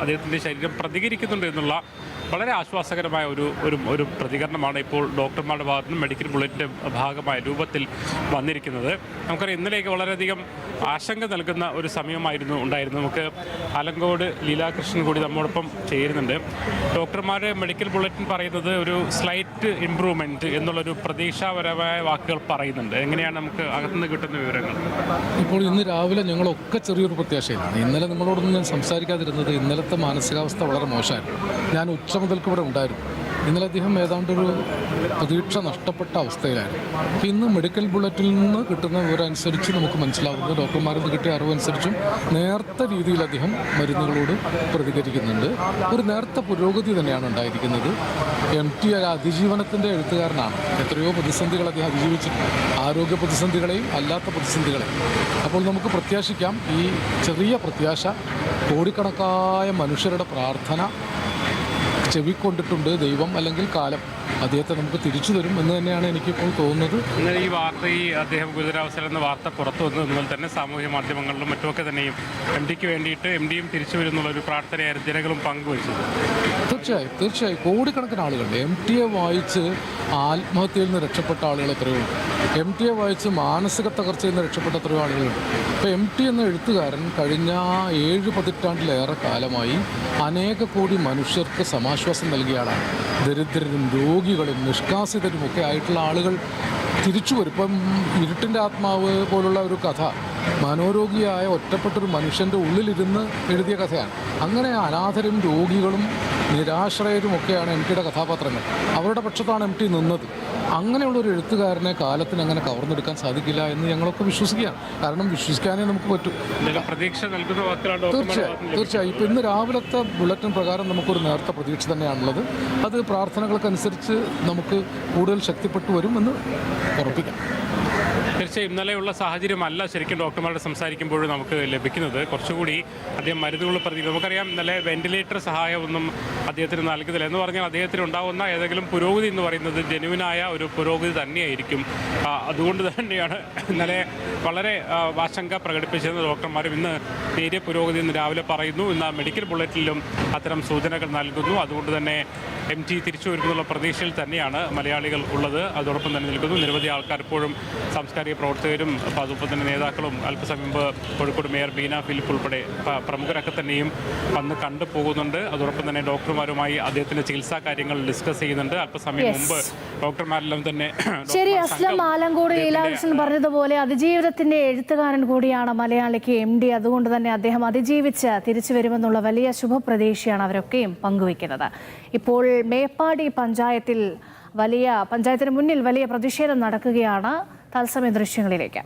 അദ്ദേഹത്തിന്റെ ശരീരം പ്രതികരിക്കുന്നുണ്ട് എന്നുള്ള വളരെ ആശ്വാസകരമായ ഒരു ഒരു ഒരു പ്രതികരണമാണ് ഇപ്പോൾ ഡോക്ടർമാരുടെ ഭാഗത്തു നിന്ന് മെഡിക്കൽ ബുള്ളറ്റിന്റെ ഭാഗമായ രൂപത്തിൽ വന്നിരിക്കുന്നത്. നമുക്കറിയാം ഇന്നലെയൊക്കെ വളരെയധികം ആശങ്ക നൽകുന്ന ഒരു സമയമായിരുന്നു ഉണ്ടായിരുന്നത്. നമുക്ക് ആലങ്കോട് ലീലാകൃഷ്ണൻ കൂടി നമ്മോടൊപ്പം ചേരുന്നുണ്ട്. ഡോക്ടർമാരുടെ മെഡിക്കൽ ബുള്ളറ്റിൻ പറയുന്നത് ഒരു സ്ലൈറ്റ് ഇമ്പ്രൂവ്മെന്റ് എന്നുള്ളൊരു പ്രതീക്ഷാപരമായ വാക്കുകൾ പറയുന്നുണ്ട്. എങ്ങനെയാണ് നമുക്ക് അകത്തുനിന്ന് കിട്ടുന്ന വിവരങ്ങൾ? ഇപ്പോൾ ഇന്ന് രാവിലെ ഞങ്ങളൊക്കെ ചെറിയൊരു പ്രത്യാശയിലാണ്. ഇന്നലെ നിങ്ങളോടൊന്നും സംസാരിക്കാതിരുന്നത് സംസാരിക്കാതിരുന്നത് ഇന്നലത്തെ മാനസികാവസ്ഥ വളരെ മോശമായിരുന്നു. ഞാൻ ഉച്ച മുതൽക്ക് ഇവിടെ ഉണ്ടായിരുന്നു. ഇന്നലെ അദ്ദേഹം ഏതാണ്ടൊരു പ്രതീക്ഷ നഷ്ടപ്പെട്ട അവസ്ഥയിലായിരുന്നു. ഇന്ന് മെഡിക്കൽ ബുള്ളറ്റിൽ നിന്ന് കിട്ടുന്ന വിവരം അനുസരിച്ച് നമുക്ക് മനസ്സിലാവുന്നത് ഡോക്ടർമാരിൽ നിന്ന് കിട്ടിയ അറിവനുസരിച്ചും നേർത്ത രീതിയിൽ അദ്ദേഹം മരുന്നുകളോട് പ്രതികരിക്കുന്നുണ്ട്. ഒരു നേർത്ത പുരോഗതി തന്നെയാണ് ഉണ്ടായിരിക്കുന്നത്. എം ടി അതിജീവനത്തിന്റെ എഴുത്തുകാരനാണ്. എത്രയോ പ്രതിസന്ധികൾ അദ്ദേഹം അതിജീവിച്ചിട്ടുണ്ട്. ആരോഗ്യ പ്രതിസന്ധികളെയും അല്ലാത്ത പ്രതിസന്ധികളെയും. അപ്പോൾ നമുക്ക് പ്രത്യാശിക്കാം ഈ ചെറിയ പ്രത്യാശ കോടിക്കണക്കായ മനുഷ്യരുടെ പ്രാർത്ഥന ചെവിക്കൊണ്ടിട്ടുണ്ട് ദൈവം അല്ലെങ്കിൽ കാലം. അദ്ദേഹത്തെ നമുക്ക് തിരിച്ചു തരും എന്ന് തന്നെയാണ് എനിക്കിപ്പോൾ തോന്നുന്നത്. ഇന്നലെ ഈ വാർത്ത ഈ അദ്ദേഹം ഗുരുതരാവസ്ഥയിൽ എന്ന വാർത്ത പുറത്തു വന്നത് അതുപോലെ തന്നെ സാമൂഹ്യ മാധ്യമങ്ങളിലും മറ്റുമൊക്കെ തന്നെയും എം ഡിക്ക് വേണ്ടിയിട്ട് എം ഡിയും തിരിച്ചു വരുന്നുള്ള ഒരു പ്രാർത്ഥനയായിരുന്നു ജനങ്ങളും പങ്കുവച്ചത്. തീർച്ചയായും തീർച്ചയായും. കോടിക്കണക്കിന് ആളുകളുണ്ട്. എം ടി എ വായിച്ച് ആത്മഹത്യയിൽ നിന്ന് രക്ഷപ്പെട്ട ആളുകൾ എത്രയോ എം ടി എ വായിച്ച് മാനസിക തകർച്ചയിൽ നിന്ന് രക്ഷപ്പെട്ട എത്രയോ ആളുകളുണ്ട്. ഇപ്പോൾ എം ടി എന്ന എഴുത്തുകാരൻ കഴിഞ്ഞ ഏഴ് പതിറ്റാണ്ടിലേറെ കാലമായി അനേക കോടി മനുഷ്യർക്ക് സമാശ്വാസം നൽകിയ ആളാണ്. ദരിദ്രരും രോഗികളും നിഷ്കാസിതരും ഒക്കെ ആയിട്ടുള്ള ആളുകൾ തിരിച്ചു വരും. ഇപ്പം ഇരുട്ടിന്റെ ആത്മാവ് പോലുള്ള ഒരു കഥ മനോരോഗിയായ ഒറ്റപ്പെട്ടൊരു മനുഷ്യന്റെ ഉള്ളിലിരുന്ന് എഴുതിയ കഥയാണ്. അങ്ങനെ അനാഥരും രോഗികളും നിരാശ്രയരും ഒക്കെയാണ് എം ടിയുടെ കഥാപാത്രങ്ങൾ. അവരുടെ പക്ഷത്താണ് എം ടി നിന്നത്. അങ്ങനെയുള്ള ഒരു എഴുത്തുകാരനെ കാലത്തിന് അങ്ങനെ കവർന്നെടുക്കാൻ സാധിക്കില്ല എന്ന് ഞങ്ങളൊക്കെ വിശ്വസിക്കുകയാണ്. കാരണം വിശ്വസിക്കാനേ നമുക്ക് പറ്റൂ. തീർച്ചയായും തീർച്ചയായും. ഇപ്പം ഇന്ന് രാവിലത്തെ ബുള്ളറ്റിൻ പ്രകാരം നമുക്കൊരു നേരത്തെ പ്രതീക്ഷ തന്നെയാണുള്ളത്. അത് പ്രാർത്ഥനകൾക്കനുസരിച്ച് നമുക്ക് കൂടുതൽ ശക്തിപ്പെട്ടു വരും എന്ന് ഉറപ്പിക്കാം. തീർച്ചയായും ഇന്നലെയുള്ള സാഹചര്യമല്ല ശരിക്കും ഡോക്ടർമാരോട് സംസാരിക്കുമ്പോൾ നമുക്ക് ലഭിക്കുന്നത്. കുറച്ചുകൂടി അദ്ദേഹം മരുന്നുകൾ പ്രതി നമുക്കറിയാം ഇന്നലെ വെന്റിലേറ്റർ സഹായമൊന്നും അദ്ദേഹത്തിന് നൽകുന്നില്ല. എന്ന് പറഞ്ഞാൽ അദ്ദേഹത്തിന് ഉണ്ടാകുന്ന ഏതെങ്കിലും പുരോഗതി എന്ന് പറയുന്നത് ജനുവിനായ ഒരു പുരോഗതി തന്നെയായിരിക്കും. അതുകൊണ്ട് തന്നെയാണ് ഇന്നലെ വളരെ ആശങ്ക പ്രകടിപ്പിച്ചിരുന്ന ഡോക്ടർമാരും ഇന്ന് നേരിയ പുരോഗതി എന്ന് രാവിലെ പറയുന്നു. ഇന്ന് മെഡിക്കൽ ബുള്ളറ്റിലും അത്തരം സൂചനകൾ നൽകുന്നു. അതുകൊണ്ട് തന്നെ എം ടി തിരിച്ചു വരുമെന്നുള്ള പ്രതീക്ഷയിൽ തന്നെയാണ് മലയാളികൾ ഉള്ളത്. അതോടൊപ്പം തന്നെ നിൽക്കുന്നു. നിരവധി ആൾക്കാർ ഇപ്പോഴും സാംസ്കാരിക പ്രവർത്തകരും അതുപോലെ തന്നെ നേതാക്കളും അല്പസമയം മുമ്പ് കോഴിക്കോട് മേയർ ബീന ഫിലിപ്പ് ഉൾപ്പെടെ പ്രമുഖരൊക്കെ തന്നെയും വന്ന് കണ്ടു പോകുന്നുണ്ട്. അതോടൊപ്പം തന്നെ ഡോക്ടർമാരുമായി അദ്ദേഹത്തിന്റെ ചികിത്സാ കാര്യങ്ങൾ ഡിസ്കസ് ചെയ്യുന്നുണ്ട്. അല്പസമയം. മുമ്പ് ഡോക്ടർമാരെല്ലാം തന്നെ ശരി അസ്ലം ആലങ്കോട് ലീലാകൃഷ്ണൻ പറഞ്ഞതുപോലെ അതിജീവിതത്തിന്റെ എഴുത്തുകാരൻ കൂടിയാണ് മലയാളിക്ക് എം ഡി. അതുകൊണ്ട് തന്നെ അദ്ദേഹം അതിജീവിച്ച് തിരിച്ചു വരുമെന്നുള്ള വലിയ ശുഭപ്രതീക്ഷയാണ് അവരൊക്കെയും പങ്കുവയ്ക്കുന്നത്. ഇപ്പോൾ മേപ്പാടി പഞ്ചായത്തിൽ വലിയ പഞ്ചായത്തിന് മുന്നിൽ വലിയ പ്രതിഷേധം നടക്കുകയാണ്. തത്സമയ ദൃശ്യങ്ങളിലേക്ക്.